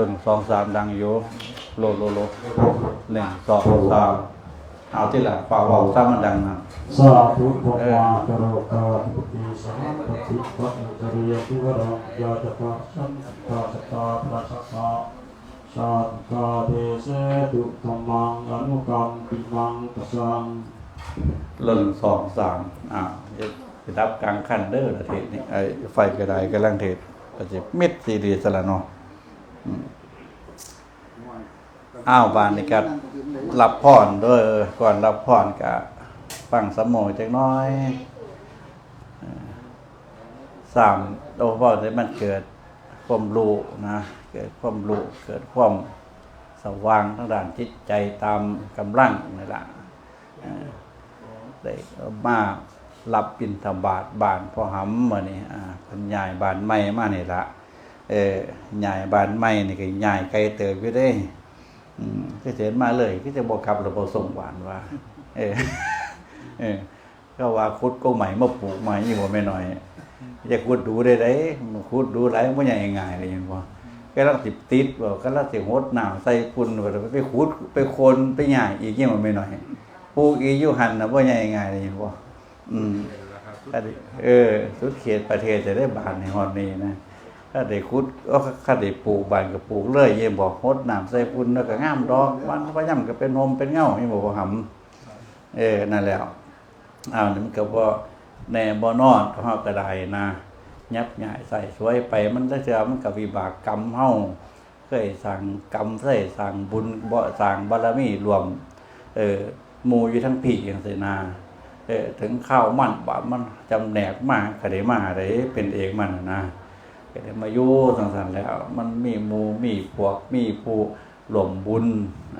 หนึ่งสองสามดังอยู่โลโลโลหนึ่งสองสามเอาที่ละฝากบอกซ้ำมันดังนะสาธุภวากโรกาภิติสาปฏิปัตตริยติวรังยาตตาสัมตาสตาพระสัพพะสาธุกาเทเสตุธรรมังอนุกรรมปิมังตสังหนึ่งสองสามอ่าจะดับกลางคันเด้อละเทศนี่ไอ้ไฟกระไดกำลังเทศก็จะเม็ดสีดีสละเนาะ อ้าวบานนี่ก็รับพรด้วยก่อนรับพรก็ฟังสมโภจักน้อยสามโอ้พ่อได้มันเกิดความรู้นะเกิดความรู้เกิดความสว่างทางด้านจิตใจตามกำลังนี่แหละได้มารับปินธบาตบานพ่อหำมานี่อ่าเพันยายบานใหม่มานี่ละ เออยายบานใหม่นี่ก็ยายไกลเติบอยู่เด้อืมก็เห็นมาเลยก็จะบอกขับหรือบอกส่งหวานว่า เออเออก็ว่าคุดก็ใหม่มาปลูกใหม่ยี่หัวไม่น้อยจะคุดดูได้ไดมันคุดดูไรมันใหญ่ง่ายเลยยังบ่ก็ลังติดติดบ่ก็ลังสิหดน้ำใส่ปุ่นบ่ไปขุดไปโคนไปใหญ่อีกยี่หัวไม่น้อยปลูกอีกอยู่หันน่ะบ่ใหญ่ง่ายเลยยังบ่อืมก็ได้เออ สุดเขตประเทศจะได้บานในฮอดนี้นะ ถ้าได้คุดก็ถ้าได้ปลูกบานก็ปลูกเลยยังบอกหดน้ำใส่ปุ่นแล้วก็งามดอกมันพย่ำก็เป็นนมเป็นเงาให้บอกว่าหำเออนั่นแหล้วอ้าวนี่มันก็บ่แน่บ่นอนเฮาก็ได้นะยับใหญ่ใส่สวยไปมันได้เจอมันก็วิบากกรรมเฮาเคยสั่งกรรมเคยสั่งบุญบ่สั่งบารมีรวม เออหมู่อยู่ทั้งผีอย่างสินาเออถึงข้าวมันบามันจำแนกมาก็ได้มาได้เป็นเองมันนะ ก็ได้มาอยู่สังสรรค์แล้ว มันมีหมูมีพวกมีผู้หลวมบุญ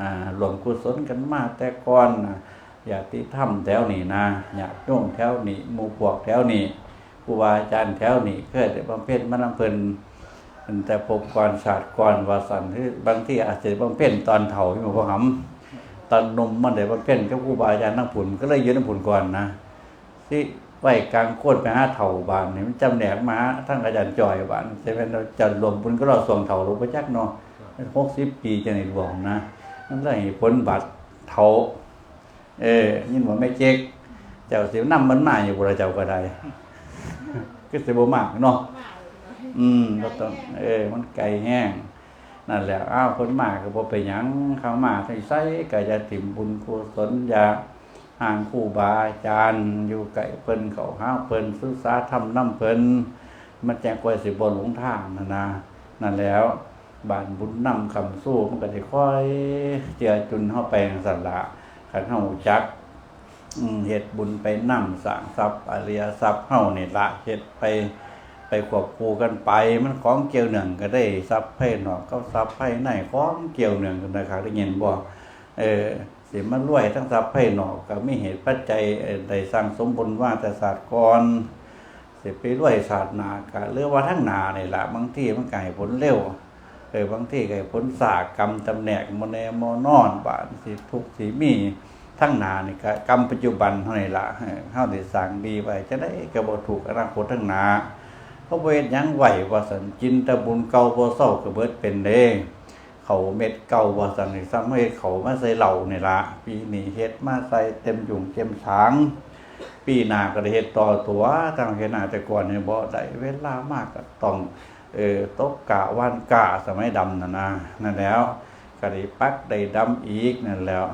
อ่าหลวมกุศลกันมาแต่ก่อนนะอยากที่ถ้ำแถวนี้นะอยากโยงแถวนี้หมูพวกแถวนี้ครูบาอาจารย์แถวนี้เคยได้บำเพ็ญมานำเพิ่นแต่พบก่อนศาสตร์ก่อนวาสันที่บางที่อาจจะบำเพ็ญตอนเฒ่าที่หมู่หำตอนนมมันได้บำเพ็ญกับครูบาอาจารย์ทั้งผุนก็เลยยืนทั้งผุนก่อนนะที่ ไหวกลางโคตรไปหาเถาบานนี่มันจำแหนกมาทั้งอาจารย์จอยบานใช่ไหมเราจัดรวมบุญก็เราส่งเถ่าลวงไปจักเนาะหกสิบปีจะในหลวงนะนั่นเลยผลบัตรเถาเออยินว่าไม่เจ๊กเจ้าเสียวนำมันมาอยู่บุรเจ้าก็ได้ก็เสียบมากเนาะอืมก็ต้องเออ มันไกลแห้งนั่นแหละอ้าวคนมาก็บ่ไปยังเข้ามาใส่ใส่ก็จะถิ่มบุญกุศลอยา ห่างครูบาอาจารย์อยู่ไก่เพิ่นเขาห้าวเพิ่นศึกษาทำน้ำเพิ่นมันแจงกวยสิบนหลงทางนะนะนั่นแล้วบานบุญนำคำสู้มันก็ได้ค่อยเจือจุนเข้าไปสันละขันเฮาจักเฮ็ดบุญไปนำสางทรัพย์อริยทรัพย์เฮานี่ละเฮ็ดไปไปควบคู่กันไป มันของเกี่ยวเนื่องก็ได้ทรัพย์ภายนอกก็ทรัพย์ภายในของเกี่ยวเนื่องกันนะครับได้ยินบ่เออ สิมันรวยทั้งทรัพย์ภายนอกก็มีเหตุปัจจัยเอ่อได้สร้างสมบุญว่าแต่ศาสตร์ก่อนสิไปรวยศาสตร์หนาก็เรือว่าทั้งหนานี่ล่ะบางที่มันไก็ให้ผลเร็วเออบางที่ไก็ให้ผลสากกรรมตำแหน่งมแนมอนอนบานสิทุกสิมีทั้งหนานี่ก็กรรมปัจจุบันเท่านี้ละเออเฮาได้สร้างดีไว้จะได้ก็บ่ถูกอนาคตทั้งหนาเพราะเฮ็ดหยังไหวว่าสันจินตะบุญเก่าบ่เศร้าก็เบิดเป็นเด้ เขาเม็ดเก่าว่าสันนี่ซ้ำให้เขามาใส่เหล่านี่ละปีนี้เฮ็ดมาใส่เต็มยุงเต็มช้าง ปีหน้าก็ได้เฮ็ดต่อตัวทางเฮ็ดหน้าแต่ก่อนเนี่ยบ่ได้เวลามากก็ต้องเออตบกะว่านกะสมัยดำน่ะนะนั่นแล้วก็ได้ปักได้ดำอีกนั่นแล้ว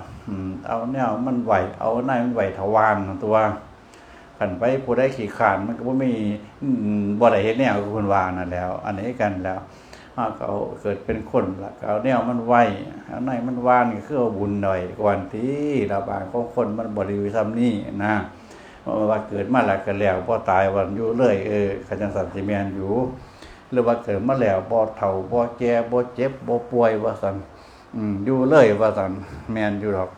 เอาแนวมันไหวเอาหน้ามันไหวทวารตัวขันไปผู้ได้ขี่ขานมันก็บ่มีบ่ได้เฮ็ดแนวคือเพิ่นว่านั่นแล้ว อันนี้กันแล้ว ถ้าเขาเกิดเป็นคนละเอาแนวมันไหวเอาในมันว่านก็คือเอาบุญหน่อยก่อนที่ระบาดของคนมันบริวิซ้ำนี่นะว่าเกิดมาแล้วก็แล้วพอตายวันอยู่เลยเออขจันสันติเมียนอยู่ หรือว่าเกิดมาแล้วบ่เฒ่าบ่แก่บ่เจ็บบ่ป่วยว่าซั่นอืมอยู่เลยว่าซั่นแม่นอยู่ดอก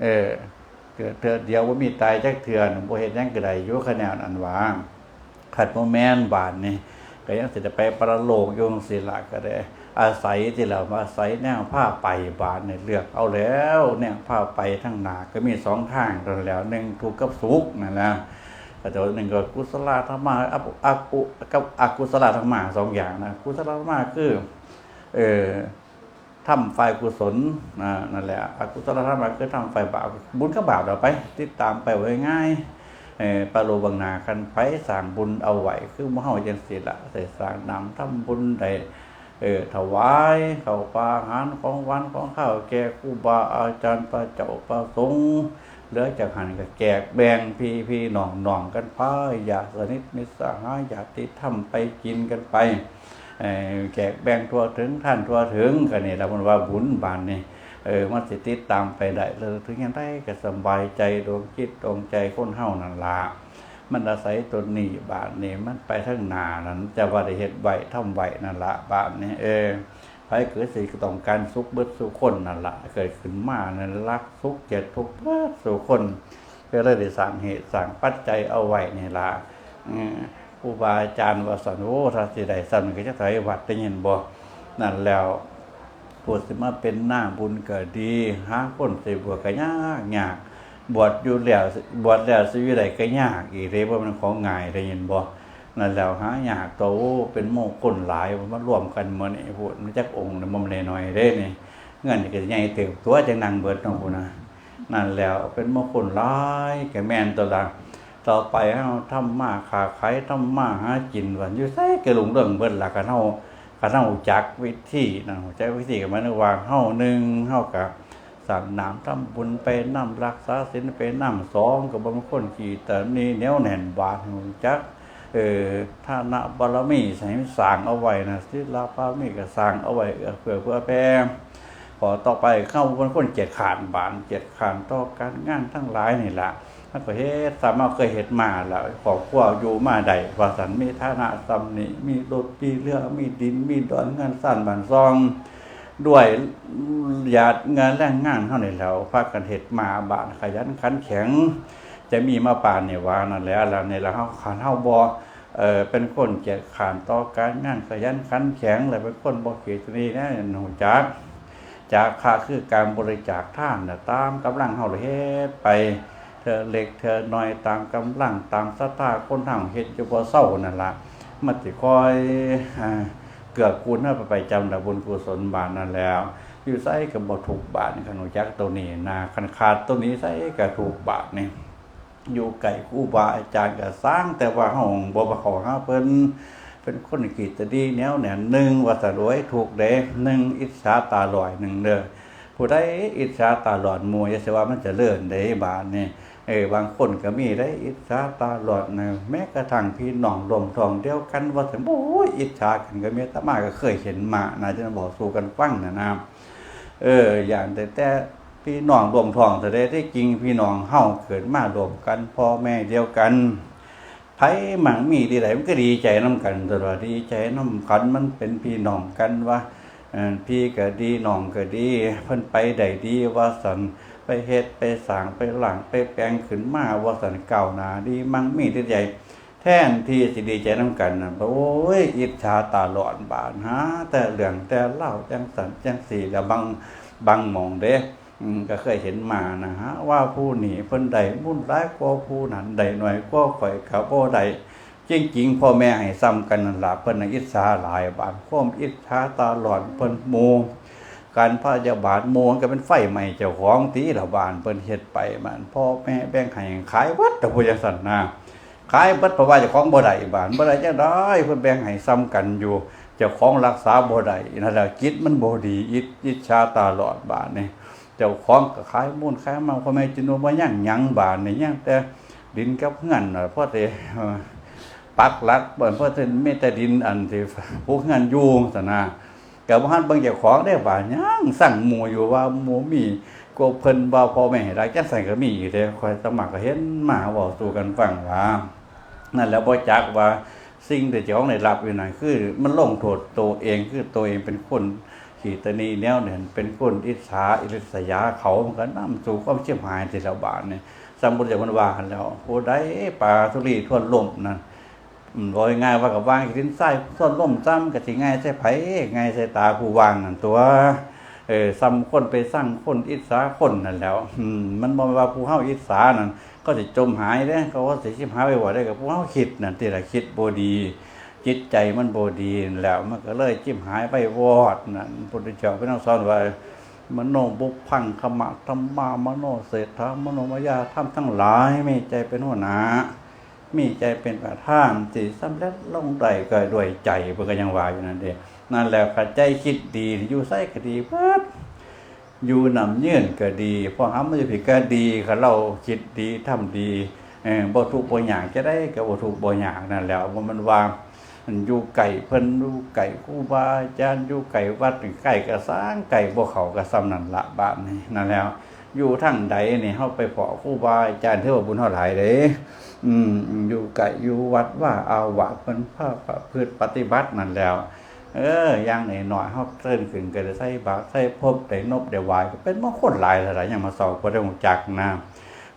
เออ เกิดเทื่อเดียวบ่ามีตายจักเทื่อนบ่เฮ็ดหยังก็ไดอยู่คะแนนอันว่าขัดบ่แมนบาดนี่ ก็ยังสิจะไปประโลกโยงศิละก็ได้ อาศัยที่เรามาอาศัยแนวผ้าไปบานในเลือกเอาแล้วแนวผ้าไปทั้งหนาก็มีสองทางตอนแล้วหนึ่งถูกข์กับสุขนั่นนะก็แต่ว่าหนึ่งก็กุศลธรรมะอัปอักุกับอกุศลธรรมะสองอย่างนะกุศลธรรมะคือเออทำฝ่ายกุศลนั่นแหละอกุศลธรรมะคือทำฝ่ายบาปบุญก็บบาปเราไป ติดตามไปไว้ง่าย ปาโลบังนากันไปสร้างบุญเอาไว้คือมหาจังสิละใส่สร้างนำทำบุญใดเออถวายเข้าปาหารของวันของข้าวแก่ครูบาอาจารย์พระเจ้าประสงฆ์เหลือจากหันก็แจกแบ่งพี่พี่น้องน้องกันไปอย่าสนิทมิตรสหายอย่าติดทำไปกินกันไปแจกแบ่งทั่วถึงท่านทั่วถึงกันนี่เรามันว่าบุญบานนี่ เออมันสิติดตามไปได้เลยถึงยังได้ก็สบายใจดวงจิตดวงใจคนเฮานั่นละมันอาศัยตนนี้บาทนี่มันไปทั้งนานั้นจะว่าได้เฮ็ดไว้ทำไว้นั่นละบาทนี่เออไปเกิดสิต้องการสุขเบิดสุขคนนั่นละเกิดขึ้นมานั่นรักสุขเจ็ดทุกข์เบิดสุขคนก็เลยได้สร้างเหตุสร้างปัจจัยเอาไว้นี่ละอืมครูบาอาจารย์วาสันโอ้ถ้าสิได้สันก็จะถอยวัดได้ยินบ่นั่นแล้ว ผู้สิมาเป็นหน้าบุญก็ดีหาคนสิบวชก็ยากยากบวชอยู่แล้วบวชแล้วสิอยู่ใดก็ยากอีกเด้บ่มันของง่ายได้ยินบ่นั่นแล้วหายากโตเป็นโมคนหลายมารวมกันเหมือนไอ้พวกมันจักองค์น่ะบ่แม่นน้อยเด้นี่เงินก็ใหญ่เติบตัวจังนั่งเบิดเนาะพุ่นนะนั่นแล้วเป็นโมคนหลายก็แม่นตัวละต่อไปให้เราทำมาค้าขายทำมาหากินวันอยู่ใส่กระหลงเรื่องเบิ่นละกันเฮา กันเฮาจักวิธีนะจักวิธีกันมันว่าเฮาหนึ่งเฮากับสั่งน้ำทำบุญไปน้ำรักษาศีลไปน้ำสองกับบางคนขี่แต่นี่แนวแน่นบาทหูจักเออฐานะบารมีใส่สร้างเอาไว้นะศิลปามีก็สร้างเอาไว้เพื่อเพื่อแผ่พอต่อไปเข้าบางคนเจ็ดขานบานเจ็ดขานต่อการงานทั้งหลายนี่แหละ มันก็เฮ็ดสามารถเคยเฮ็ดมาแล้วขอบครัวอยู่มาได้ว่าสันมีฐานะสำนี้มีรถมีเรือมีดินมีดอนเงินสั้นบันซอง ด้วยหยาดเงินแรงงานเท่านี้แล้วพากันเฮ็ดมาบานขยันขันแข็ง จะมีมาป่านเนี่ยว่านั่นแหละแล้วในเฮาขานเฮาบ่เออเป็นคนเกียจขานต่อการงานขยันขันแข็งแล้วเป็นคนบ่เกียจนี่นะหนูจักจากค่าคือการบริจาคท่านนะตามกำลังเฮาเฮ็ดไป เธอเล็กเธอน้อยตามกำลังตามสตาคนทางเฮ็ดอยู่บ่เศร้านั่นละมันสิคอยเกื้อกูลเฮาไปจำดาบุญกุศลบานนั่นแล้ว อยู่ไสก็บ่ถูกบาทขนมจักตัวนี้นะคันขาดตัวนี้ไสก็ถูกบาทนี่อยู่ไกลครูบาอาจารย์ก็สร้างแต่ว่าเฮาบ่บ่เข้าหาเพิ่นเป็นคนกิจดีแนวแน่หนึ่งว่าสรวยถูกเด้หนึ่งอิจฉาตาลอยหนึ่งเด้อผู้ใดอิจฉาตาหลอดมวย่าสิว่ามันจะเลื่อนได้บาดนี่ เออบางคนก็มีได้อิจฉาตาหลอดนะแม้กระทั่งพี่น้องรวมทองเดียวกันว่าถึงโอ้ยอิจฉากันก็มีอาตมาก็เคยเห็นมานะจะบอกสู่กันฟังนะนะเออ อย่างแต่แต่พี่น้องรวมทองแต่ได้ที่จริงพี่น้องเฮาเกิดมารวมกันพ่อแม่เดียวกันไผหมังมีดีไหนมันก็ดีใจน้ำกันตลอดดีใจน้ำกันมันเป็นพี่น้องกันว่าพี่ก็ดีน้องก็ดีเพิ่นไปได้ดีว่าสัน เฮ็ดไปสางไปหลังไปแปลงขึ้นมาว่าสันเก่าหนาดีมั่งมีที่ใหญ่แท่นที่สิดีใจนํกันน่ะโอ้ยอิจฉาตาหลอนบานหาแต่เรื่องแต่เล่าจังสันจังสีแล้วบางบางมองเด้อืมก็เคยเห็นมานะฮะว่าผู้หนีเพิ่นใดมุ่นร้ายกว่าผู้นั้นใดหน่อยกว่าข่อยก็บ่ได้จริงๆพ่อแม่ให้ซ้ำกันนั่นล่ะเพิ่นอิจฉาหลายบาดความอิจฉาตาหลอนเพิ่นโม การพยาบาทโมมันก็เป็นไฟใหม่เจ้าของตีละบานเพิ่นเฮ็ดไปมันพ่อแม่แบ่งให้ขายวัดต่ผู้จันนะขายวัดเพราะว่าเจ้าของบ่ได้บานบ่ได้จังได๋เพิ่นแบ่งให้ซ้ำกันอยู่เจ้าของรักษาบ่ได้นั่นแหละจิตมันบ่ดีอิจอิจฉาตาหลอดบานนี่เจ้าของก็ขายมูลขายมาพ่อแม่จินบ่ยังหยังบานนี่ยังแต่ดินกับเงินน่ะพอแต่เอ่อปักหลักเปิดเพราะฉะนั้นมีแต่ดินอันที่พวกงานอยูงสนะ กับว่าหันเบางเจ้าของได้ว่ายังสั่งหมูอยู่ว่าหมูมีก็เพิ่นว่าพ่อแม่ให้รักจังใส่ก็มีอยู่เด้คอยสมัครก็เห็นมาเว้าสู่กันฟังว่านั่นแล้วบ่จักว่าสิ่งที่เจ้าของได้รับอยู่นั่นคือ มันลงโทษตัวเองคือตัวเองเป็นคนขีตนีแนวเนี่ยเป็นคนอิจฉาอิริษยาเขามันก็นำสู่ความเสียหายที่ระบาดเนี่ยสมบูรณ์จากมันว่าแล้วผู้ใดปลาทุลีทั่วลมนั่น อืมบอกง่ายว่ากับวางทิ้นไส้ส้นล่มซ้ำกับสิง่ายใส่ไผ่ง่ายใส่ตาผู้วางนั่นตัวเออซ้ำคนไปสร้างคนอิสาคนนั่นแล้วมันบ่ว่าผู้เฮาอิสานั่นก็สิจมหายเด้เขาว่าสิชิบหายไปบ่ได้กับผู้เฮาคิดนั่นที่ละคิดบ่ดี จิตใจมันโบดีนั่นแล้ว มันก็เลยจิ้มหายไปวอดนั่นพุทธเจ้าพี่น้องสอนไว้มโนบุพพังขมะธรรมามโนเศรษฐามโนมายาทำทั้งหลายมีใจเป็นหัวหน้า มีใจเป็นประธานสิสำเร็จลงได้ก็ด้วยใจเพื่อก็ยังว่าอยู่นั่นเองนั่นแหละขัดใจคิดดีอยู่ใส่ก็ดีเพิดอยู่นำเยื่นก็ดีพอหามันจะผิดก็ดีค่ะเราคิดดีทำดีเออบ่ถูกบ่อย่างจะได้ก็บ่ถูกบ่อย่างนั่นแหล้วว่ามันวางมันอยู่ไก่เพิ่นอยู่ไก่ครูบาอาจารย์อยู่ไก่วัดไก่กระสร้างไก่บ่เขากระซ้ำนั่นละบาดนี่นั่นแล้ว อยู่ทั้งใดนี่เฮาไปเพาะครูบาอาจารย์เท่าว่าบุญเท่าหลายเด้ อืม อยู่ไก่อยู่วัดว่าเอาวะเพิ่นพาประพฤติปฏิบัตินั่นแล้ว เอออย่างหน่อยเฮาเติ้นขึ้นก็ได้ใส่บาตรใส่พบได้นบได้ไหวก็เป็นมงคลหลายหลายอย่างมาสอบบ่ได้ฮู้จักนะ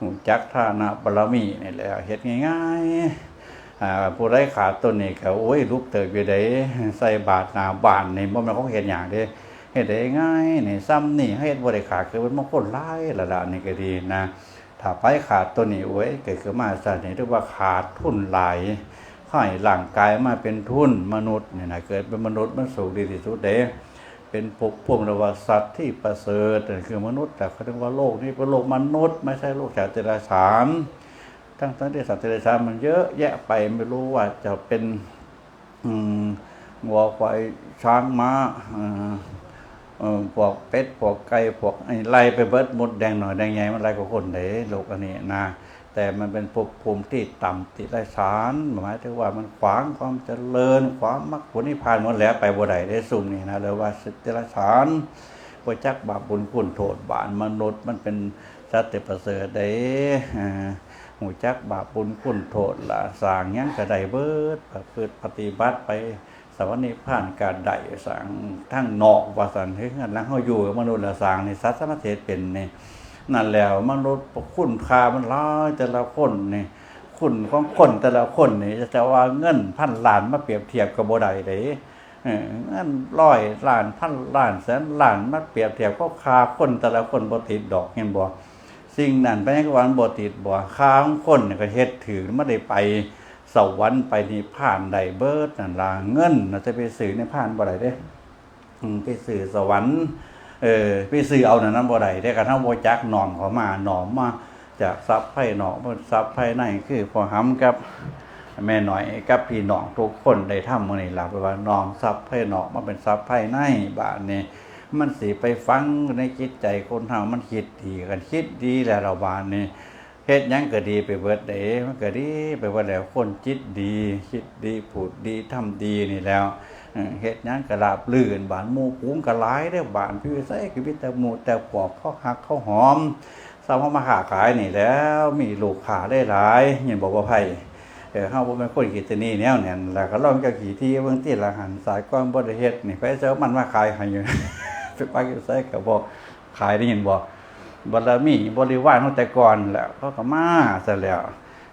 ฮู้จักฐานะบารมีนี่แหละเฮ็ดง่ายๆอ่าผู้ใดขาดต้นนี้ก็โอ้ยรูปเติบอยู่ได้ใส่บาตรหน้าบ้านนี่บ่แม่นของเฮ็ดหยังเด้เฮ็ดได้ง่ายนี่ซ้ำนี่เฮ็ดบ่ได้ขาดคือเป็นมงคลหลายระดับนี้ก็ดีนะ ถ้าไปขาดตัวนี้โอ้ยเกิดขึ้นมาสัตว์นี่เรียกว่าขาดทุนหลายให้ร่างกายมาเป็นทุนมนุษย์เนี่ยนะเกิดเป็นมนุษย์มันสูงดีที่สุดเด้เป็นพวกพวกเรียกว่าสัตว์ที่ประเสริฐนั่นคือมนุษย์ แต่เขาเรียกว่าโลกนี้เป็นโลกมนุษย์ ไม่ใช่โลกสัตว์เดรัจฉานทั้งทั้งที่สัตว์เดรัจฉานมันเยอะแยะไปไม่รู้ว่าจะเป็นอืมวัวควายช้างม้าอ่า พวกเป็ดพวกไก่พวกไอ้ไล่ไปเบิดหมดแดงหน่อยแดงใหญ่มันไล่กับคนเด้โลกอันนี้นะแต่มันเป็นภพภูมิที่ต่ำติดไรสารหมายถึงว่ามันขวางความเจริญขวางมรรคผลนิพพานหมดแล้วไปบ่ได้ได้สุ่มนี่นะเลยว่าสิทธิไรสารบ่จักบาปบุญคุณโทษบาปมนุษย์มันเป็นสัตว์ประเสริฐเด้หูจักบาปบุญคุณโทษละสางยังก็ไดเบิดประพฤติปฏิบัติไป สวรรค์นิพพานการได้สร้างทั้งนอกว่าสันเฮ้ยงั้นแล้วเฮาอยู่กับมนุษย์ละสร้างในสัตว์สมเทศเป็นนี่นั่นแล้วมนุษย์คุณค่ามันหลายแต่ละคนนี่คุณของคนแต่ละคนนี่จะว่าเงินพันล้านมาเปรียบเทียบกับบ่ได้เด้เอเงินร้อยล้านพันล้านแสนล้านมาเปรียบเทียบก็ค่าคนแต่ละคนบ่ติดดอกเห็นบ่สิ่งนั้นไปให้กวนบ่ติดบ่ค่าของคนก็เฮ็ดถือไม่ได้ไป สวรรค์ไปนิพพานใดเบิดนั่นล่ะเงินน่ะจะไปสื่อนิพพานบ่ได้เด้ไปสื่อสวรรค์เออไปสื่อเอานั่นนั้นบ่ได้แต่กระทั่งบ่จักหนอมเขามาหนอมมาจากทรัพย์ภายนอกทรัพย์ภายในคือพอห้ำกับแม่หน้อยกับพี่น้องทุกคนได้ทำมื้อนี้ล่ะเพราะว่าน้อมทรัพย์ภายนอมาเป็นทรัพย์ภายในบาดนี้มันสิไปฟังในจิตใจคนเฮามันคิดดีกันคิดดีแล้วเราบาดนี้ เฮ็ดยังก็ดีไปเบิดเด้มันก็ดีไปเบิดแล้วคนจิตดี คิดดีพูดดีทำดีนี่แล้วเฮ็ดยังก็ราบลื่นบานหมู่ปุ้งก็หลายเด้บานพี่ใส่คือมีแต่หมู่แต่ปอกเขาหักเขาหอมสาวมาค้าขายนี่แล้วมีลูกค้าได้หลายเห็นบอกว่าไผเออเฮาบ่แม่นคนขี้ตนี่แนวเนี่ยแล้วก็ลองจะขี่ที่เบิ่งที่ละหันสายก้อนบ่ได้เฮ็ดนี่ไปเจ้ามันมาขายให้อยู่ไปปักอยู่ใส่ก็บ่ขายได้ยินบ่ บารมีบริวารของแต่ก่อนแหล้วเขาก็มาซะแล้ว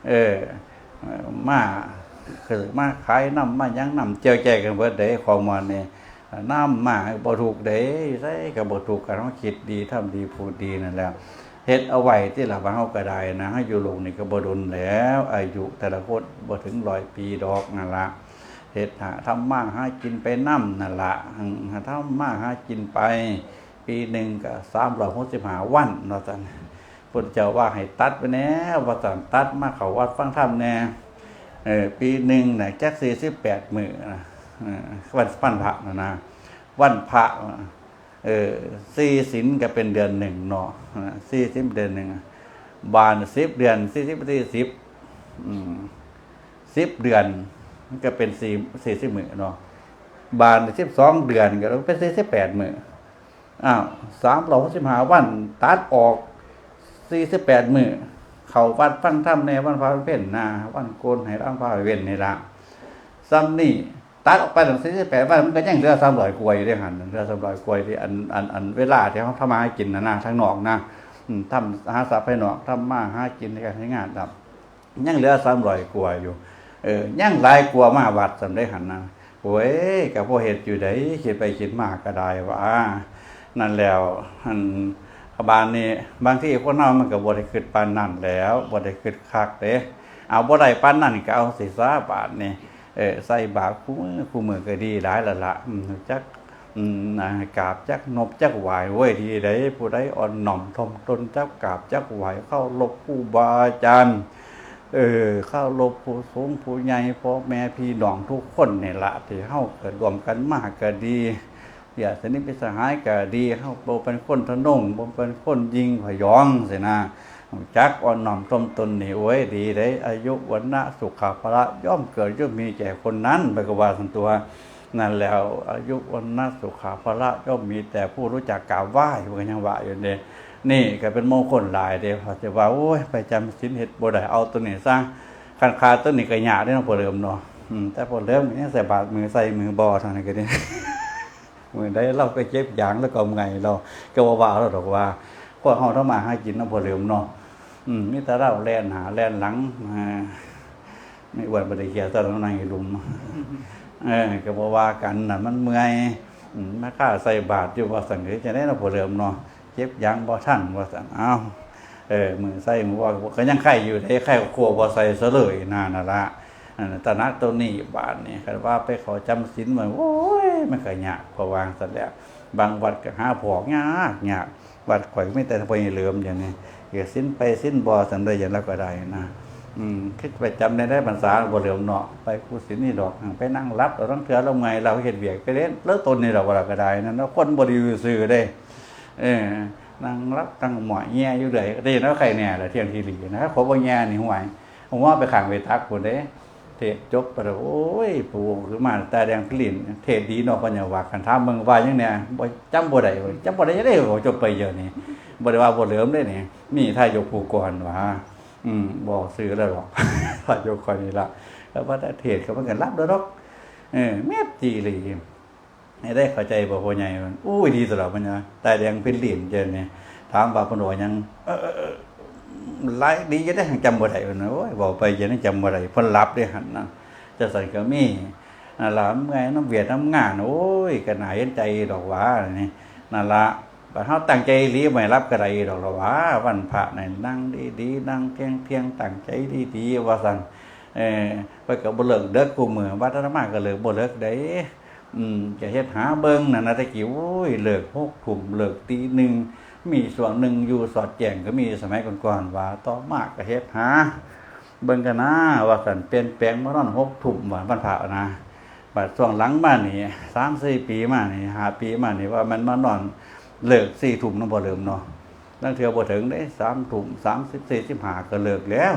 เออ มาคือมาขายน้ำมายังน้ำเจียวแจกกันเบิดเด้ของมันเนี่ยน้ำมาบ่ถูกเด้ใส่ก็บ่ถูกกันเฮาคิดดีทำดีพูดดีนั่นแหละเฮ็ดเอาไว้ที่ละว่าเฮาก็ไดนะเฮาอยู่ลกนี่ก็บ่ดนแล้ว อายุแต่ละคนบ่ถึง100ปีดอกนั่นละเฮ็ดหาทำมาหากินไปน้ำนั่นละอืมหาทำมาหากินไป ปีหนึ่งก็สามร้อยหกสิบห้าวันเนาะจันพุทธเจ้าว่าให้ตัดไปแน่ว่าจันตัดมาเขาวัดฟังธรรมแน่เออปีหนึ่งน่ะแจ็คสี่สิบแปดมือนะวันวันพระนะนะวันพระเออสี่สินก็เป็นเดือนหนึ่งเนาะสี่สิบเดือนหนึ่งบานสิบเดือนสี่สิบสี่สิบสิบเดือนมันก็เป็นสี่สี่สิบมือเนาะบานสิบสองเดือนก็เป็นสี่สิบแปดมือ อ้าวสามร้อยสิบห้าวัน ตัดออกสี่สิบแปดมือเขาวัดฟังธรรมในวันพระเพ็ญนาวันโกนให้ร่างพระเว้นนี่ละซ้ำนี่ตัดออกไปถึงสี่สิบแปดวันมันก็ยังเหลือสามร้อยกวยได้หันเหลือสามร้อยกวยที่อันอันอันเวลาที่เขาทำมาหากินนะนะทางนอกนะทำหาทรัพย์ภายนอกทำมาหากินในการใช้งานครับยังเหลือสามร้อยกว่าอยู่ เออยังหลายกว่ามาวัดสำได้หันนะโอ้ยกับพ่อเห็ดอยู่ไดคิดไปคิดมากก็ได้ว่า นั่นแล้วอันบานนี้บางที่คนเฮามันก็บ่ได้คิดปานนั่นแล้วบ่ได้คิดคักเด้เอาบ่ได้ปานนั่นก็เอาสิซาบาทนี่เออใส่บาคู่มือคู่มือก็ดีหลายละละอืมจักอืมกราบจักนบจักไหวเว้ยทีใดผู้ใดอ่อนหน่อมทมตนจักกราบจักไหวเข้าลบผู้บาอาจารย์เออเข้าลบผู้สูงผู้ใหญ่พ่อแม่พี่น้องทุกคนนี่ละที่เฮาเกิดรวมกันมากก็ดี อย่าสนิทเป็นสหายก็ดีเฮาบ่เป็นคนทะนงบ่เป็นคนยิงพยองสินะจักอ่อนน้อมตมตนนี่โอ้ยดีได้อายุวันนะสุขภาระย่อมเกิดย่อมมีแก่คนนั้นไปก็ว่าสันตัว นั่นแล้วอายุวันนะสุขภาระย่อมมีแต่ผู้รู้จักกราบไหว้พวกยังว่าอยู่เนี่ยนี่ก็เป็นมงคลหลายเด้พอจะว่าโอ้ยไปจำศีลเฮ็ดบ่ได้เอาตัวนี้ซะคันคาตัวนี้ก็หยากเด้เนาะพอเริ่มเนาะแต่พอเริ่มนี่ใส่บาตรมือใส่มือบ่เท่านั้ก็ได้ มือได้เราไปเจ็บยางแล้วก็เอาไงเราก็ว่าว่าเราบอกว่าพวกเฮาต้องมาหากินเนาะพอเริ่มเนาะอืมมีแต่เราแล่นหาแล่นหลังมาไม่อ้วนบ่ได้เกียร์ตอนนั้นในลุมเออก็บ่ว่ากันน่ะ มันเมื่อยอืมมาค่าใส่บาตรอยู่ว่าสังเกตจะได้เนาะพอเริ่มเนาะเจ็บยางบ่ทันว่าซั่นอ้าวเออมือใส่มือว่าก็ยังไข้อยู่ได้ไข้ครัวบ่ใส่ซะเลยนั่นน่ะละอันนั้นตะนักตัวนี้บาดนี่คันว่าไปขอจำศีลมาโอ้ย มันก็ยากเพราะวางซะแล้ว บางวัดก็หาพอกยากยากวัดข่อยไม่แต่พอเหลิมอย่างนี้เกี่ยสิ้นไปสิ้นบ่สันได้อย่างแล้วก็ได้นะอืมคิดไปจำในได้พรรษาบ่เหลียวเนาะไปกูศิลนี่ดอกไปนั่งรับเราต้องเถื่อเราไงเราเห็นเบียกไปเล่นเลิกตนนี่เราว่าเราก็ได้นั่นแล้วคนบ่ไดีซื่อได้ เออนั่งรับตั้งหมอยแง่อยู่เลยได้ยินแล้วใครแน่ละเที่ยงทีหลีนะครับผมว่าแง่นี่ห่วยผมว่าไปขังไปทักคนเด้ ทศจบไปแล้วโอ้ยปู่คือมาแตาแดงกลิ่นเทศดีนาะปัญญาว่าคันถามเบิ่งว่าจังเนี่ยบ่จำบ่ได้จำบ่ได้จังได๋ก็จบไปเยอะนี่บ่ได้ว่าบ่เหลิมเด้นี่มีถ้ายกผู้ก่อนว่าอืมบอกซื้อแล้วหรอกพอยกคนนี้ละแล้วว่าแต่เทศเขามันกันรับแล้วหรอกเออแม่จีเลยได้เข้าใจบ่พ่อใหญ่มันอุ้ยดีตลอดมันนะแต่แดงเป็นเหรียญเจนนี่ถามว่าเพิ่นว่ายังเออ หลายดีจะได้หังจำบ่ได้เนว่าโอ้ยบอกไปจะได้จำบ่ได้เพิ่นรับได้หั่นนะจะใส่ก็มีนั่นล่ะเมื่อน้ำเวียดน้ำงานโอ้ยก็น่าเห็นใจดอกหว่านี่นั่นล่ะบัดเฮาตั้งใจอีหลีไม่รับกระไรดอกละว่าวันพระนี่นั่งดีๆนั่งเที่ยงเที่ยงตั้งใจดีๆว่าซั่นเออไปก็บ่เลิกเด้อกูมือวัดธรรมะก็เลิกบ่เลิกได้อืมจะเฮ็ดหาเบิ่งนั่นน่ะตะกี้โอ้ยเลิก6ทุ่มเลิกตีหนึ่ง มีส่วนหนึ่งอยู่สอดแจงก็มีสมัยก่อนๆว่าต่อมาก็เฮ็ดหาเบิ่งกันนะว่าซั่นเปลี่ยนแปลงมานอน6ทุ่มว่าวันพระนะบัดช่วงหลังมานี่3-4ปีมานี่5ปีมานี่ว่ามันมานอนเลิกสี่ทุ่มน้องบ่เริ่มเนาะนั่งเทือบ่ถึงได้สามทุ่มสามสิบสี่สิบห้าก็เลิกแล้ว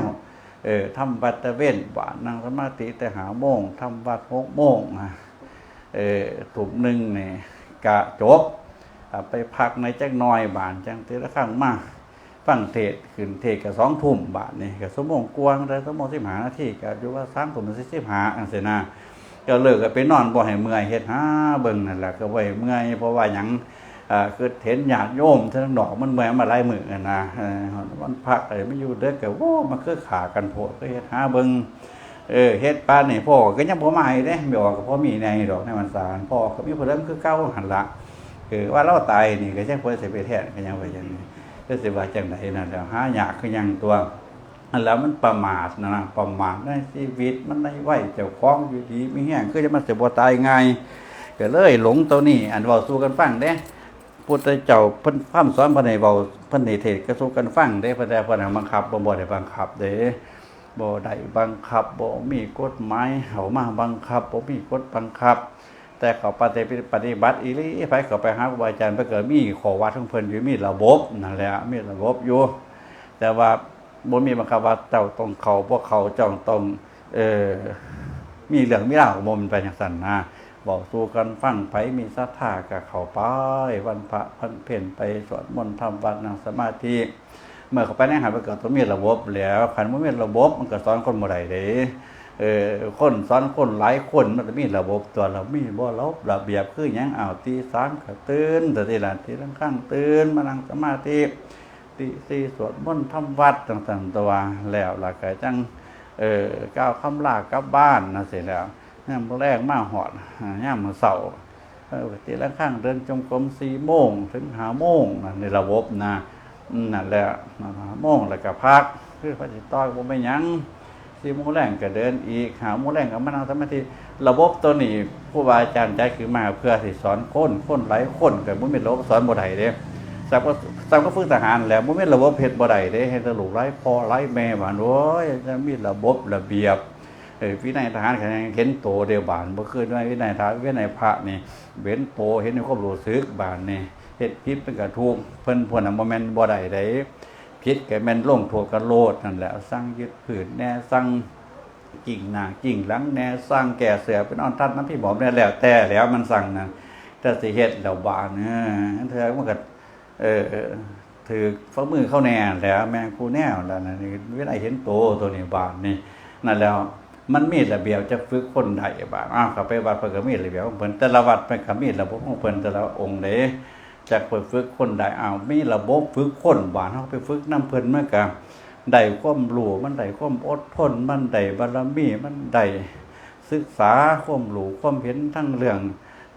เออทำวัดตะเว้นบานั่งสมาธิแต่หาโมงทำวัดหกโมงอะเออทุ่มหนึ่งนี่กะจบ ไปพักในจักหน้อยบานจังเทละครั้งมาฟังเทศขึ้นเทศกับสองทุ่มบาทนี่กับสมองกวางแต่สมองสิบหานาทีกับอยู่ว่าสามทุ่มสิบหาอันเสนาก็เลิกก็ไปนอนบ่ให้เมื่อยเฮ็ดหาเบิ่งนั่นแหละก็ไว้เมื่อยเพราะว่าหยังอ่าคือเห็นญาติโยมทั้งดอกมันแหวมาหลายมือกันนะมันพักอะไรไม่อยู่เด็กก็โอ้มันคือขากันโพดก็เฮ็ดหาเบิ่งเออเฮ็ดปานนี่พ่อก็ยังบ่มาให้เด้ไม่ออกก็พ่อมีในดอกในมันสารพ่อก็มีเพิ่นคือเก่าหันละ คือว่าเราตายนี่ก็จังเพิ่นสิไปแท้ก็ยังว่าจังนี้ก็สิว่าจังไดนั่นแล้วหาอยากคือยังตัวแล้วมันประมาทนะประมาทในชีวิตมันได้ไหวเจ้าของอยู่ดีไมีแห้งคือจะมันสิบ่ตายง่ายก็เลยหลงตัวนี้อันเว้าสู่กันฟังเด้พุทธเจ้าเพิ่นพร่ำสอนพิ่นให้เว้าพิ่นให้เทศกระสู่กันฟังเด้พิ่นได้เพิ่นบังคับบ่บ่ได้บังคับเด้บ่ได้บังคับบ่มีกฎหมายเฮามาบังคับบ่มีกฎบังคับ แต่เขาปฏิปฏิบัติอีหลีไปเขาไปหาครูบาอาจารย์ไปเกิดมีขอวัดของเพิ่นอยู่มีระบบนั่นแหละมีระบบอยู่ แต่ว่าบ่มีบังคับว่าเจ้าต้องเข้าบ่เขาเจ้าต้องเออมีเรื่องมีราวบ่มันไปจังซั่นนะบอกสู่กันฟังไผมีศรัทธากับเขาไปวันพระพันเพ่นไปสวดมนต์ทำวัดนั่งสมาธิเมื่อเขาไปในหันไปเกิดต้องมีระบบแล้วขันมันมีระบบมันก็สอนคนบ่ได้เด้ เออคนสอนคนหลายคนมันจะมีระบบตัวเรามีบ่ระบระเบียบคือยังอ้าวตีสามก็ตื่นแต่ทีหลังทีละครั้งตื่นมานั่งสมาธิตีสี่สวดมนต์ทำวัดต่างๆตัวแล้วหล่ะก็จังเออก้าวคำลากลับบ้านนะเสร็จแล้วย่ามแรกมาหอดย่ามมือเสาเออติละข้างเดินจงกรมสี่โมงถึงหาโมงนะในระบบนะนั่นแหละหาโมงแล้วก็พักคือพระจิตต้อยบ่ไม่ยัง สี่โมงแรงก็เดินอีกหาโมงแรงก็มานั่งสมาธิระบบตัวนี้ผู้บาอาจารย์ใจคือมาเพื่อสิสอนคนคนหลายคนก็บ่มีระบบสอนบ่ได้เด้สักก็สักก็ฝึกทหารแล้วบ่มีระบบเฮ็ดบ่ได้เด้เฮ็ดแต่ลูกหลายพ่อหลายแม่ว่าโอ้ยจะมีระบบระเบียบเออวินัยทหารก็ยังเห็นโตเดียวบานบ่คือว่าวินัยทหารวินัยพระนี่เว้นโตเห็นในความรู้สึกบานนี่เฮ็ดผิดเป็นกระทุกเพิ่นพวนั้นบ่แม่นบ่ได้ได้ ผิดก็แม่นลงโทษก็โลดนั่นแหละสั่งยึดผืนแน่สั่งกิ่งหนากิ่งหลังแน่สั่งแก่เสือเป็นออนทัดน้ำพี่หมอมแน่แล้วแต่แล้วมันสั่งนั่นแต่สิเฮ็ดแล้วบานเออเธอมันก็เออเออถือฝ่ามือเข้าแน่แล้วแม่งกูแน่แล้วนั่นนี่วินัยเห็นโตตัวนี้บานนี่นั่นแล้วมันมีระเบียบจะฝึกคนใดบ้างอ้าวก็ไปวัดเพิ่นก็มีระเบียบของเพิ่นแต่ละวัดเพิ่นก็มีระบบของเพิ่นแต่ละองค์เด้ จักไปฝึกคนใดอ้ามีระบบฝึกคนบ้านเฮาไปฝึกนํเพิ่นมันก็ได้ความรู้มันได้ความอดทน มันได้บารมีมันได้ศึกษาความรู้ความเห็นทั้งเรื่อง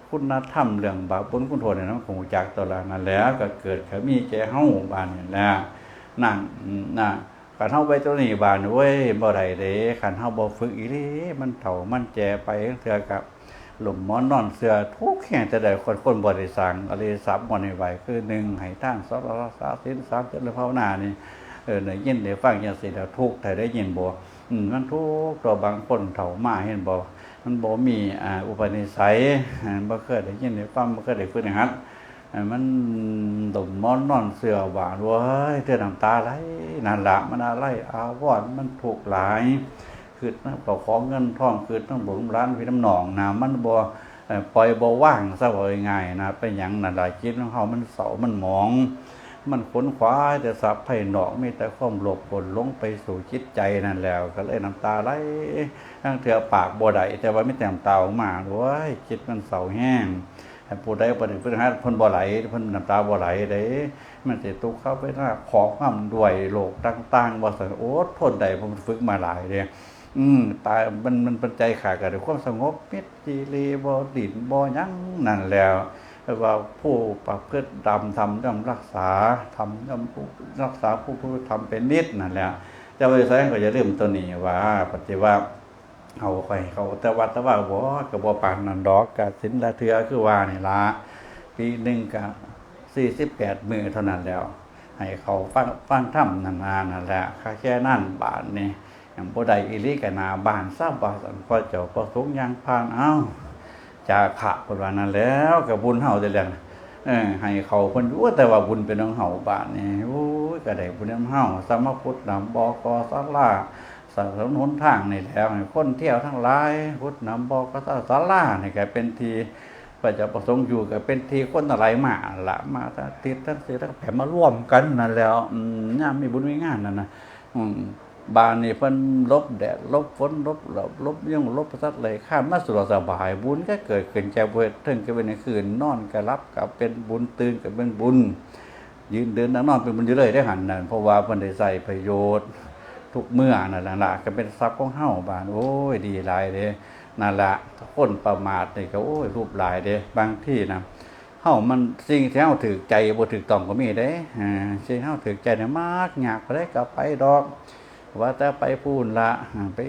คุณธรรมเรื่องบาปบุญคุณโทษเนี่ยมันคงจักตัวละนั่นแล้วก็เกิดก็มีแก่เฮาบานนี่แหละนั่นอืมน่ะขันเฮาไปตัวนี้บานเว้ยบ่ได้เด้ขันเฮาบ่ฝึกอีหลีมันเฒ่ามันแก่ไปเทื่อกับ หลุมมอนนอนเสือทุกแห่งจะได้คนคนบ่ได้สั่งอริสับบ่ได้ไหวคือหนึ่งให้ทานสองรักษาศีลสามเจริญภาวนานี่เออได้ยินได้ฟังจังซี่แล้วทุกแต่ได้ยินบ่อืมมันทุกตัวบางคนเฒ่ามาเห็นบ่มันบ่มีอ่าอุปนิสัยบ่เคยได้ยินได้ฟังบ่เคยได้ฝึกหัดมันดมมอนนอนเสือหวานเว้ยเตือน้ำตาไหลนั่นละมันอะไรอาวรณ์มันถูกหลาย คือนั่งก็ของเงินทองคือต้องบุญร้านพี่น้ำหนองนะมันบ่เอ่อปล่อยบ่ว่างซะว่าง่ายนะเป็นหยังนั่นหล่ะจิตของเฮามันเศร้ามันหมอง มันขนขวาแต่สับไผ่หนอกมีแต่ความหลบผลลงไปสู่จิตใจนั่นแล้ว ก็เลยน้ำตาไหลทั้งเถื่อปากบ่ได้แต่ว่าไม่แต่น้ำตาออกมาโอ้ยจิตมันเศร้าแห้งผู้ใดบ่ได้ฝึกหัดเพิ่นบ่ไหลพ่นน้ำตาบ่ไหลเด้มันสิตกเข้าไปหน้าขอความด้วยโลกต่างๆบ่สันโอ้ทนได้ผมฝึกมาหลายเด้ อืมตายมันมันเป็นใจขาดกันด้วยความสงบเมตจีรีบ่ดินบ่หยังนั่นแล้วว่าผู้ประพฤติดำทำย่อมรักษาทำย่อมรักษาผู้ผู้ทำเป็นนิดนั่นแหละแต่ว่าแสงก็จะเริ่มตัวนี้ว่าปฏิว่าเอาไปเขาแต่วัดแต่ว่าบ่ก็บ่ปานนันดอกกะสินละเทือคือว่านี่ละปีหนึ่งก็48มื้อเท่านั้นแล้ว ให้เขาฟังฟังธรรมนานๆนั่นแหละค่าแค่นั้นบาทนี่ อย่างบ่ได้อีลีก็หนาบ้านทราบบาสันพอเจ้าประสงค์ยังผ่านเอ้าจาขะเพิ่นว่านั้นแล้วก็บุญเฮาแต่แล้วเออให้เขาเพิ่นรู้แต่ว่าบุญเป็นของเฮาบาทนี่โอ้ยก็ได้บุญนำเฮาสมพุทธนำบกศาลาสนับสนุนหนทางนี่แล้วคนเที่ยวทั้งหลายพุทธนำบอกก็ศาลานี่ก็เป็นทีพระเจ้าประสงค์อยู่ก็เป็นทีคนอะไรมาละมาติดทั้งเสียทั้งแผ่มาร่วมกันนั่นแล้วอืมยามมีบุญมีงานนั่นนะอืม บ้านนี่เพิ่นลบแดดลบฝนลบลบลบยุ่งลบประสัดเลยข้ามมาสะดวกสบายบุญก็เกิดขึ้นจเวทถึงก็เป็นคืนนอนก็รับก็เป็นบุญตื่นก็เป็นบุญ ยืนเดินนั่งนอนเป็นบุญอยู่เลยได้หันนั่นเพราะว่าเพิ่นได้ใส่ประโยชน์ ทุกเมื่อนั่นละล่ะก็เป็นทรัพย์ของเฮาบานโอ้ยดีหลายเด้นั่นล่ะคนประมาทนี่ก็โอ้ยรูปหลายเด้บางที่นะเฮามันสิ่งที่เฮาถูกใจบ่ถูกต้องก็มีเด้อ่าสิ่งเฮาถูกใจเนี่ยมากอยากไปได้ก็ไปดอก ว่าแต่ไปพูนละไป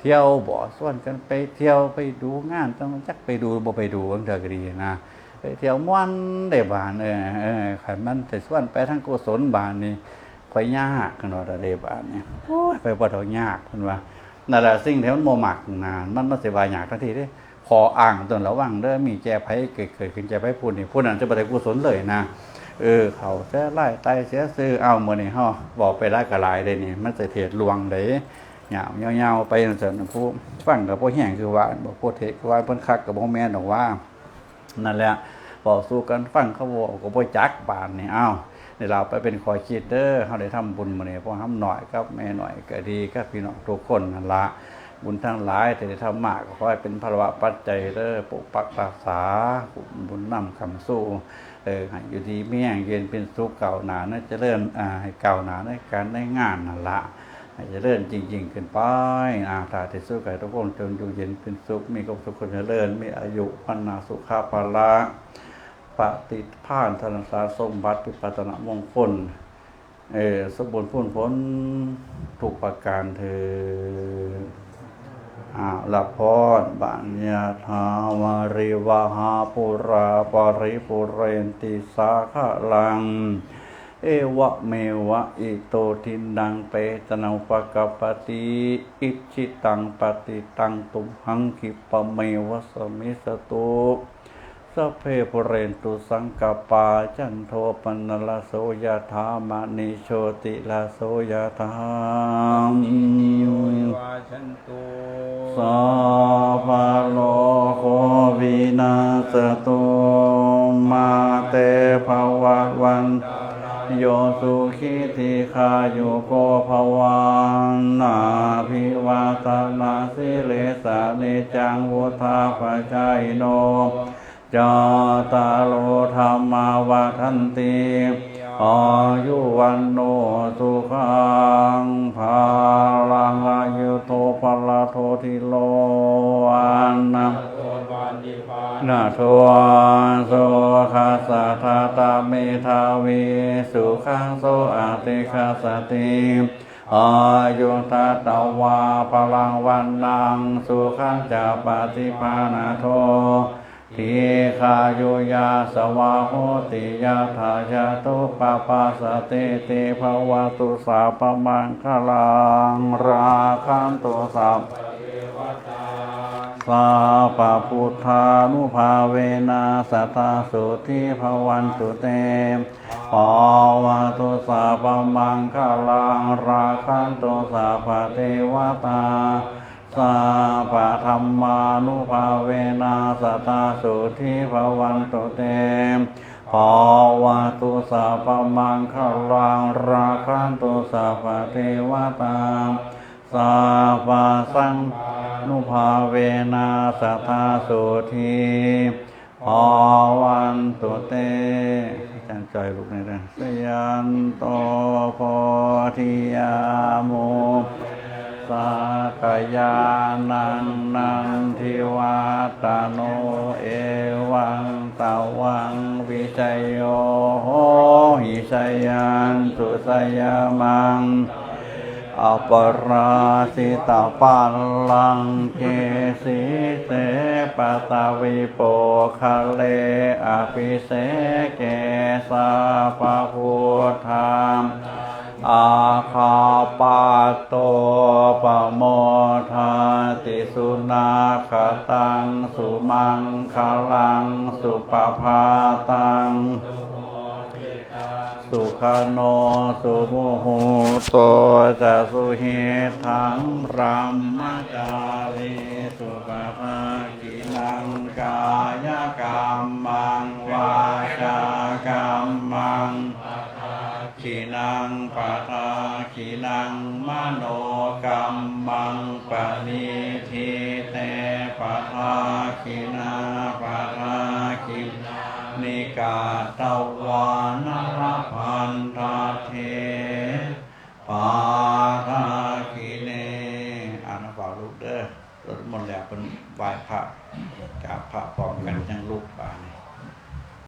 เที่ยวบ่อส่วนกันไปเที่ยวไปดูงานต้องจักไปดูบ่ไปดูบางเทื่อก็ดีนะไปเที่ยวม่วนได้บานเออเออคันมันแต่ส่วนไปทางกุศลบานนี่ค่อยยากกันว่าเดบานเนี่ยโอ้ยไปบ่ต้องยากเพิ่นว่านั่นแหละสิ่งที่มันบ่มักนานมันบ่สิว่ายากทันทีเด้ขออ้างตนระวังเด้อมีแจไผเกิดเกิดขึ้นแจไผพูดนี่ผู้นั้นจะบ่ได้กุศลเลยนะ เออเขาแท้ไล่ไตเสียซื้อเอามื้อนี้เฮาบอกไปได้ก็หลายเด้นี่ มันสิเทศลวงเด้ยาวยาวๆไปจังซั่นผู้ฟังก็บ่แห้งคือว่าบ่โพวกเทศคือว่าเพิ่นคักก็บ่แม่นดอกว่า นั่นแหละบอกสู้กันฟังเขาบอกก็บ่จักบานนี่อ้าวในเราไปเป็นคอยคิดเด้อเขาได้ทำบุญมาเนี่ยพอทำหน่อยกับแม่หน่อยก็ดีก็พี่น้องทุกคนนั่นละบุญทั้งหลายแต่ได้ทำมากก็ขอให้เป็นพลวะปัจจัยเด้อปกปักรักษาบุญนำคำสู้ เอออยู่ดีไม่แย่งเย็นเป็นสุขเก่าหนานะเจะเริ่มอ่าให้เก่าหนาในการได้งานนั่นละให้จะเริ่มจริง ๆ ขึ้นไปอาตาที่สู้กับทุกคนจนอยู่เย็นเป็นสุขมีความสุขคนจะเจริญมีอายุพันนาสุขาภาละปฏิพานธนสารสมบัติปิปัตนมงคลเออสมบูรณ์พูนพ้นทุกประการเธอ อาละพรบัญญาธาวาริวหาปุราปริปุเรนติสาขะลัง เอวะเมวะอิโตทินังเปตนาปกปปติอิชิตังปฏิตังตุมหังคิปะเมวะสมิสตุ สัพเพปุเรนตุสังกปาจันโทปนลโสยธามณิโชติลาโสยธามโยยวาชันตุสัพพะโลกวินาศตุมาเตภวัตวันโยสุขิติขายุโกภวันนาภิวาตนาสิเลสานิจังวุธาปจายโน จาตาโลธรรมาวาทันติอายุวันโนสุขังภาลังอายุโตปลาโทติโลวันนะโตปานิพานาทวโสคัสสะทาตาเมทาวีสุขังโสอาติคัสสติอายุตาตวาพลังวันนังสุขังจะปฏิภาณโท ทีขายุยาสวาโหติยาทายาตุปปาสติติภวตุสาปมังคลังราคันตุสัพสาปพุทธานุภาเวนะสัตาสุทิภวันตุเตปวะตุสาปมังคลังราคันตุสาปเทวตา สาปะธรรมานุภาเวนะสัตาสุทิภวันตุเตปวะตุสาปมังคลังราคันตุสาปเทวตาสาปาสังนุภาเวนะสัทาสุทีภวันตุเตอาจารย์จอยลูกนี่นะสยันโตโพธิยาโม สากยานังนันทิวาตาโนเอวังตาวังวิจัยโยโหหิชยันตุสยามังอปราสิตาปัลลังเกสิเตปตาวิโปคะเลอภิเสเกสาปะพุทธาม อาคาปาโตปโมทาติสุนาคตัง สุมังคลัง สุปภาตัง สุขโนสุโมโหโตจะสุเหทังรัมมจารีสุปภากินังกายกรรมังวาจากรรมัง ขีนังปะทาขีนังมโนกรรมังปณิทิเตปะทาขีนาปะทาขีนานิกาตวานรพันธาเทปาทาคิเนอ่านฝาลูกเด้อรถมนต์แล้วเป็นไหว้พระกราบพระพร้อมกันยังลูก